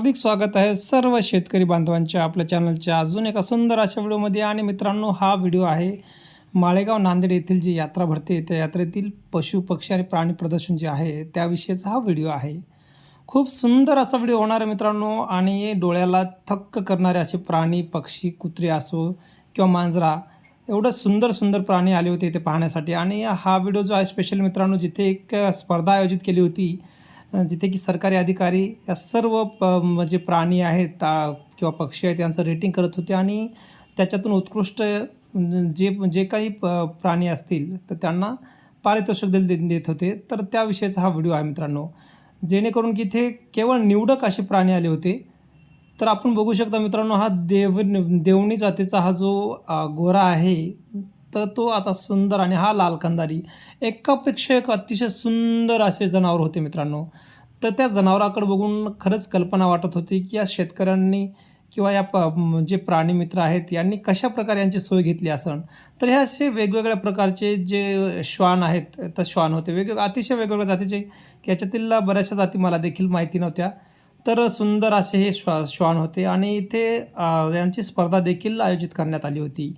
हार्दिक स्वागत आहे सर्व शेतकरी बांधवांच्या आपल्या चॅनलच्या. अजून एका सुंदर अशा व्हिडिओमध्ये आणि मित्रांनो हा व्हिडिओ आहे माळेगाव नांदेड येथील जी यात्रा भरते त्या यात्रेतील पशु पक्षी आणि प्राणी प्रदर्शन जे आहे त्याविषयीचा हा व्हिडिओ आहे. खूप सुंदर असा व्हिडिओ होणार आहे मित्रांनो आणि डोळ्याला थक्क करणारे असे प्राणी पक्षी कुत्रे असो किंवा मांजरा एवढं सुंदर सुंदर प्राणी आले होते इथे पाहण्यासाठी. आणि हा व्हिडिओ जो आहे स्पेशल मित्रांनो जिथे एक स्पर्धा आयोजित केली होती जिथे की सरकारी अधिकारी या सर्व प जे प्राणी आहेत ता किंवा पक्षी आहेत यांचं रेटिंग करत होते आणि त्याच्यातून उत्कृष्ट जे जे काही प प्राणी असतील तर त्यांना पारितोषिक दिल दे- देत होते. तर त्याविषयीचा हा व्हिडिओ आहे मित्रांनो. जेणेकरून की इथे केवळ निवडक असे प्राणी आले होते. तर आपण बघू शकता मित्रांनो हा देव देवणी जातीचा हा जो गोरा आहे तर तो आता सुंदर आणि हा लाल कंदारी. एकापेक्षा एक अतिशय सुंदर असे जनावर होते मित्रांनो. तर त्या जनावराकडे बघून खरंच कल्पना वाटत होती की या शेतकऱ्यांनी किंवा या प जे प्राणी मित्र आहेत यांनी कशा प्रकारे यांची सोय घेतली असन? तर हे असे वेगवेगळ्या प्रकारचे जे श्वान आहेत तर श्वान होते. वेगवेगळ्या अतिशय वेगवेगळ्या जातीचे की याच्यातील बऱ्याचशा जाती मला देखील माहिती नव्हत्या. तर सुंदर असे हे श्वा श्वान होते आणि इथे यांची स्पर्धा देखील आयोजित करण्यात आली होती.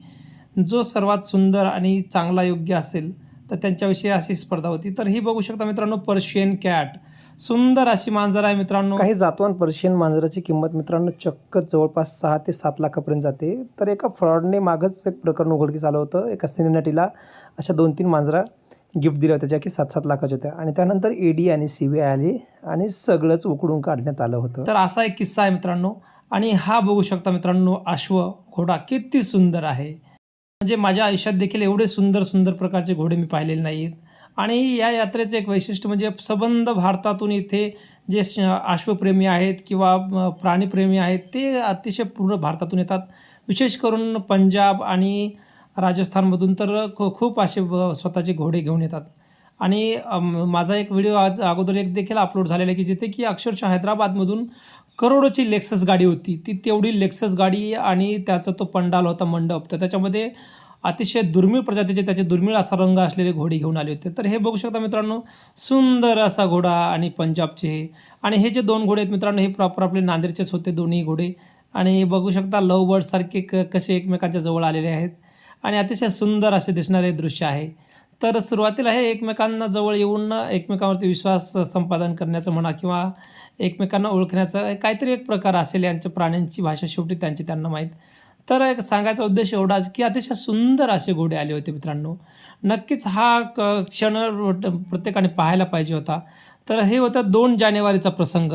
जो सर्वात सुंदर आणि चांगला योग्य असेल तर त्यांच्याविषयी अशी स्पर्धा होती. तर ही बघू शकता मित्रांनो पर्शियन कॅट. सुंदर अशी मांजर आहे मित्रांनो. काही जातवान पर्शियन मांजराची किंमत मित्रांनो चक्क जवळपास सहा ते सात लाखापर्यंत जाते. तर एका फ्रॉडने मागच एक प्रकरण उघडकीस आलं होतं. एका सिनेनटीला अशा दोन तीन मांजरा गिफ्ट दिल्या होत्या ज्या की सात सात लाखाच्या होत्या. आणि त्यानंतर ईडी आणि सी बी आय आली आणि सगळंच उकडून काढण्यात आलं होतं. तर असा एक किस्सा आहे मित्रांनो. आणि हा बघू शकता मित्रांनो अश्व घोडा किती सुंदर आहे. म्हणजे माझ्या आयुष्यात देखील एवढे सुंदर सुंदर प्रकारचे घोडे मी पाहिलेले नाहीत. आणि या यात्रेचं एक वैशिष्ट्य म्हणजे सबंध भारतातून इथे जे श- अश्वप्रेमी आहेत किंवा प्राणीप्रेमी आहेत ते अतिशय पूर्ण भारतातून येतात. विशेष करून पंजाब आणि राजस्थानमधून तर खूप असे स्वतःचे घोडे घेऊन येतात. आणि माझा एक व्हिडिओ आज अगोदर एक देखील अपलोड झालेला आहे की जिथे की अक्षरशः हैदराबादमधून करोडोची लेक्सस गाडी होती. ती तेवढी लेक्सस गाडी आणि त्याचा तो पंडाल होता मंडप. तर त्याच्यामध्ये अतिशय दुर्मिळ प्रजातीचे त्याचे दुर्मिळ असा रंग असलेले घोडे घेऊन आले होते. तर हे बघू शकता मित्रांनो सुंदर असा घोडा आणि पंजाबचे हे. आणि हे जे दोन घोडे आहेत मित्रांनो हे प्रॉपर आपले नांदेडचेच होते दोन्ही घोडे. आणि बघू शकता लव बर्डसारखे क कसे एकमेकांच्या जवळ आलेले आहेत. आणि अतिशय सुंदर असे दिसणारे दृश्य आहे. तर सुरुवातीला हे एकमेकांना जवळ येऊन एकमेकांवरती विश्वास संपादन करण्याचं म्हणा किंवा एकमेकांना ओळखण्याचं काहीतरी एक प्रकार असेल यांच्या प्राण्यांची भाषा शेवटी त्यांची त्यांना माहीत. तर एक सांगायचा उद्देश एवढाच की अतिशय सुंदर असे घोडे आले होते मित्रांनो. नक्कीच हा क क्षण प्रत्येकाने पाहायला पाहिजे होता. तर हे होतं दोन जानेवारीचा प्रसंग.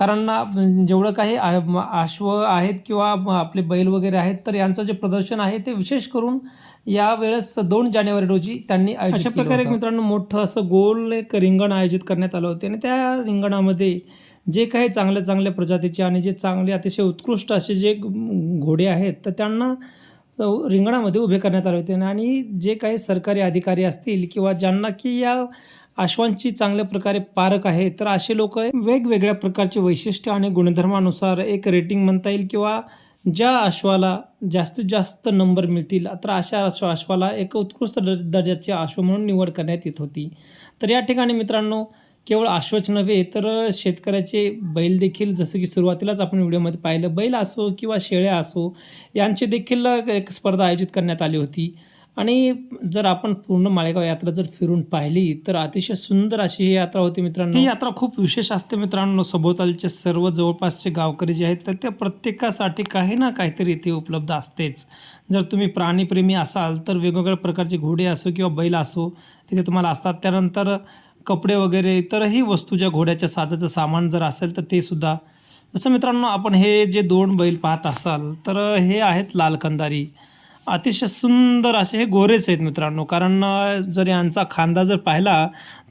कारण ना जेवढं काही अश्व आहेत किंवा आपले बैल वगैरे आहेत तर यांचं जे प्रदर्शन आहे ते विशेष करून यावेळेस दोन जानेवारी रोजी त्यांनी अशा प्रकारे एक मित्रांनो मोठं असं गोल एक रिंगण आयोजित करण्यात आलं होतं. आणि त्या रिंगणामध्ये जे काही चांगल्या चांगल्या प्रजातीचे आणि जे चांगले अतिशय उत्कृष्ट असे जे घोडे आहेत तर त्यांना रिंगणामध्ये उभे करण्यात आले होते. आणि जे काही सरकारी अधिकारी असतील किंवा ज्यांना की या अश्वांची चांगल्या प्रकारे पारख आहे तर असे लोक वेगवेगळ्या प्रकारचे वैशिष्ट्य आणि गुणधर्मानुसार एक रेटिंग म्हणता येईल किंवा ज्या अश्वाला जास्तीत जास्त नंबर मिळतील तर अशा अश्व अश्वाला एक उत्कृष्ट दर्जाचे अश्व म्हणून निवड करण्यात येत होती. तर या ठिकाणी मित्रांनो केवळ अश्वच नव्हे तर शेतकऱ्याचे बैल देखील जसं की सुरुवातीलाच आपण व्हिडिओमध्ये पाहिलं बैल असो किंवा शेळ्या असो यांचे देखील एक स्पर्धा आयोजित करण्यात आली होती. आणि जर आपण पूर्ण माळेगाव यात्रा जर फिरून पाहिली तर अतिशय सुंदर अशी ही यात्रा होती मित्रांनो. ही यात्रा खूप विशेष असते मित्रांनो. सभोवतालचे सर्व जवळपासचे गावकरी जे आहेत तर त्या प्रत्येकासाठी काही ना काहीतरी इथे उपलब्ध असतेच. जर तुम्ही प्राणीप्रेमी असाल तर वेगवेगळ्या प्रकारचे घोडे असो किंवा बैल असो इथे तुम्हाला असतात. त्यानंतर कपडे वगैरे इतरही वस्तू ज्या घोड्याच्या साजाचं सामान जर असेल तर ते सुद्धा. जसं मित्रांनो आपण हे जे दोन बैल पाहत असाल तर हे आहेत लाल कंदारी. अतिशय सुंदर असे हे गोरेच आहेत मित्रांनो. कारण जर यांचा खांदा जर पाहिला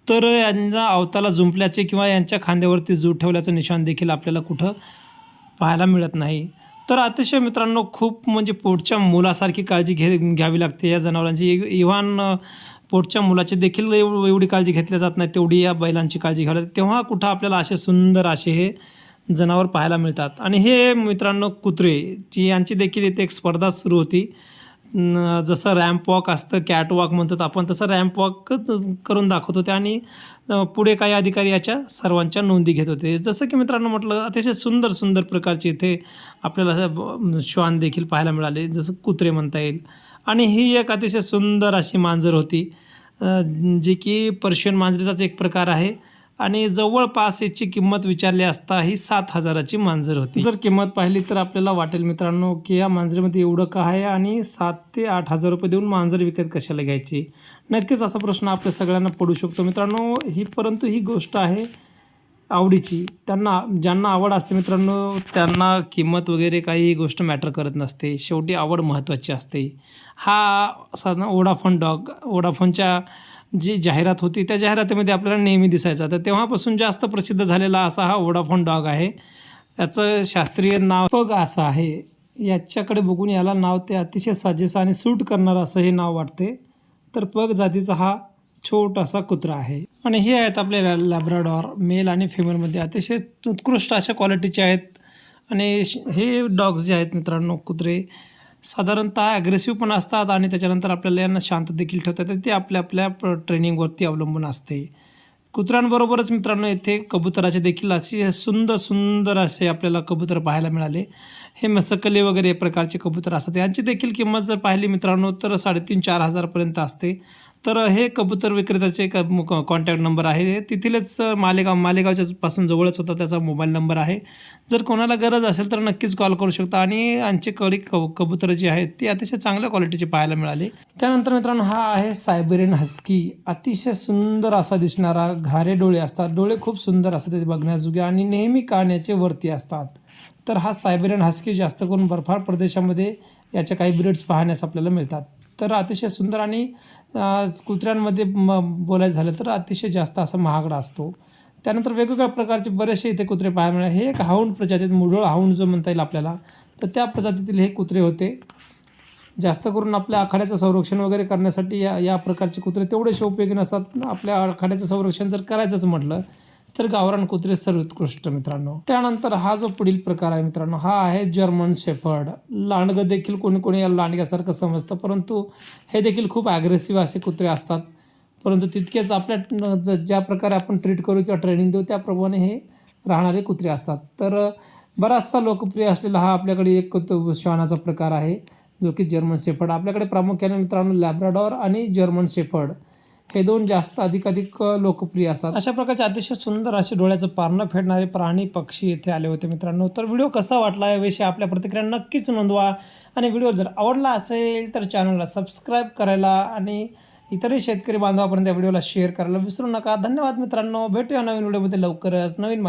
तर यांना अवताला जुंपल्याचे किंवा यांच्या खांद्यावरती जूट ठेवल्याचं निशाण देखील आपल्याला कुठं पाहायला मिळत नाही. तर अतिशय मित्रांनो खूप म्हणजे पोटच्या मुलासारखी काळजी घे घ्यावी लागते या जनावरांची. इव्हान पोटच्या मुलाची देखील एव एवढी काळजी घेतली जात नाही तेवढी या बैलांची काळजी घ्यावी लागते. तेव्हा कुठं आपल्याला असे सुंदर असे हे जनावर पाहायला मिळतात. आणि हे मित्रांनो कुत्रे जी यांची देखील इथे एक स्पर्धा सुरू होती. जसं रॅम्प वॉक असतं कॅट वॉक म्हणतात आपण तसं रॅम्प वॉक करून दाखवत होते आणि पुढे काही अधिकारी याच्या सर्वांच्या नोंदी घेत होते. जसं की मित्रांनो म्हटलं अतिशय सुंदर सुंदर प्रकारचे इथे आपल्याला श्वान देखील पाहायला मिळाले जसं कुत्रे म्हणता येईल. आणि ही एक अतिशय सुंदर अशी मांजर होती. जी की पर्शियन मांजरीचाच एक प्रकार आहे. आणि जवळपास याची किंमत विचारली असता ही सात हजाराची मांजर होती. जर किंमत पाहिली तर आपल्याला वाटेल मित्रांनो की या मांजरीमध्ये एवढं का आहे आणि सात ते आठ हजार रुपये देऊन मांजर विकत कशाला घ्यायची? नक्कीच असा प्रश्न आपल्या सगळ्यांना पडू शकतो. मित्रांनो ही परंतु ही गोष्ट आहे आवडीची. त्यांना ज्यांना आवड असते मित्रांनो त्यांना किंमत वगैरे काही गोष्ट मॅटर करत नसते. शेवटी आवड महत्त्वाची असते. हा साधारण ओडाफोन डॉग ओडाफोनच्या जी जाहिरात होती त्या जाहिरातीमध्ये आपल्याला नेहमी दिसायचा. तर तेव्हापासून जास्त प्रसिद्ध झालेला असा हा वोडाफोन डॉग आहे. याचं शास्त्रीय नाव पग असं आहे. याच्याकडे बघून याला नाव ते अतिशय साजेसं आणि सूट करणारं असं हे नाव वाटते. तर पग जातीचा हा छोटासा कुत्रा आहे. आणि हे आहेत आपले लॅ- लॅब्राडॉर मेल आणि फिमेलमध्ये अतिशय उत्कृष्ट अशा क्वालिटीचे आहेत. आणि श- हे डॉग्स जे आहेत मित्रांनो कुत्रे साधारणतः ॲग्रेसिव्ह पण असतात आणि त्याच्यानंतर आपल्याला यांना शांत देखील ठेवता येते. ते आपल्या आपल्या ट्रेनिंगवरती अवलंबून असते. कुत्र्यांबरोबरच मित्रांनो येथे कबुतराचे देखील असे सुंदर सुंदर असे आपल्याला कबूतर पाहायला मिळाले. हे मसकली वगैरे प्रकारचे कबूतर असतात. यांची देखील किंमत जर पाहिली मित्रांनो तर साडेतीन चार हजारपर्यंत असते. तर हे कबूतर विक्रेत्याचे क कॉन्टॅक्ट नंबर आहे. तिथीलच मालेगाव मालेगावच्या पासून जवळच होता त्याचा मोबाईल नंबर आहे. जर कोणाला गरज असेल तर नक्कीच कॉल करू शकता आणि आमचे कडी क कबुतरं जी आहेत ती अतिशय चांगल्या क्वालिटीची पाहायला मिळाली. त्यानंतर मित्रांनो हा आहे सायबेरियन हस्की अतिशय सुंदर असा दिसणारा घारे डोळे असतात. डोळे खूप सुंदर असतात त्याचे बघण्याजोगे आणि नेहमी काण्याचे वरती असतात. तर हा सायबेरियन हस्की जास्त करून बर्फाळ प्रदेशामध्ये याच्या काही ब्रीड्स पाहण्यास आपल्याला मिळतात. तर अतिशय सुंदर आणि कुत्र्यांमध्ये म बोलायचं झालं तर अतिशय जास्त असा महागडा असतो. त्यानंतर वेगवेगळ्या प्रकारचे बरेचसे इथे कुत्रे पाहायला मिळाले. हे एक हाऊंड प्रजातीत मुढोळ हाऊंड जो म्हणता येईल आपल्याला तर त्या प्रजातीतील हे कुत्रे होते. जास्त करून आपल्या आखाड्याचं संरक्षण वगैरे करण्यासाठी या या प्रकारचे कुत्रे तेवढेसे उपयोगी नसतात. आपल्या आखाड्याचं संरक्षण जर करायचंच म्हटलं तर गावरान कुत्रे सर्वोत्कृष्ट मित्रांनो. त्यानंतर हा जो पुढील प्रकार आहे मित्रांनो हा आहे जर्मन शेफर्ड. लांडगं देखील कोणी कोणी याला लांडग्यासारखं समजतं परंतु हे देखील खूप ॲग्रेसिव्ह असे कुत्रे असतात. परंतु तितकेच आपल्या ज- ज्या प्रकारे आपण ट्रीट करू किंवा ट्रेनिंग देऊ त्याप्रमाणे हे राहणारे कुत्रे असतात. तर बराचसा लोकप्रिय असलेला हा आपल्याकडे एक श्वानाचा प्रकार आहे जो की जर्मन शेफर्ड. आपल्याकडे प्रामुख्याने मित्रांनो लॅब्राडॉर आणि जर्मन शेफर्ड. हे दोन जास्त अधिकाधिक लोकप्रिय असतात. अशा प्रकारचे अतिशय सुंदर असे डोळ्याचं पारणं फेडणारे प्राणी पक्षी येथे आले होते मित्रांनो. तर व्हिडिओ कसा वाटला याविषयी आपल्या प्रतिक्रिया नक्कीच नोंदवा. आणि व्हिडिओ जर आवडला असेल तर चॅनलला सबस्क्राईब करायला आणि इतरही शेतकरी बांधवापर्यंत या व्हिडिओला शेअर करायला विसरू नका. धन्यवाद मित्रांनो. भेटूया नवीन व्हिडिओमध्ये लवकरच. नवीन माहिती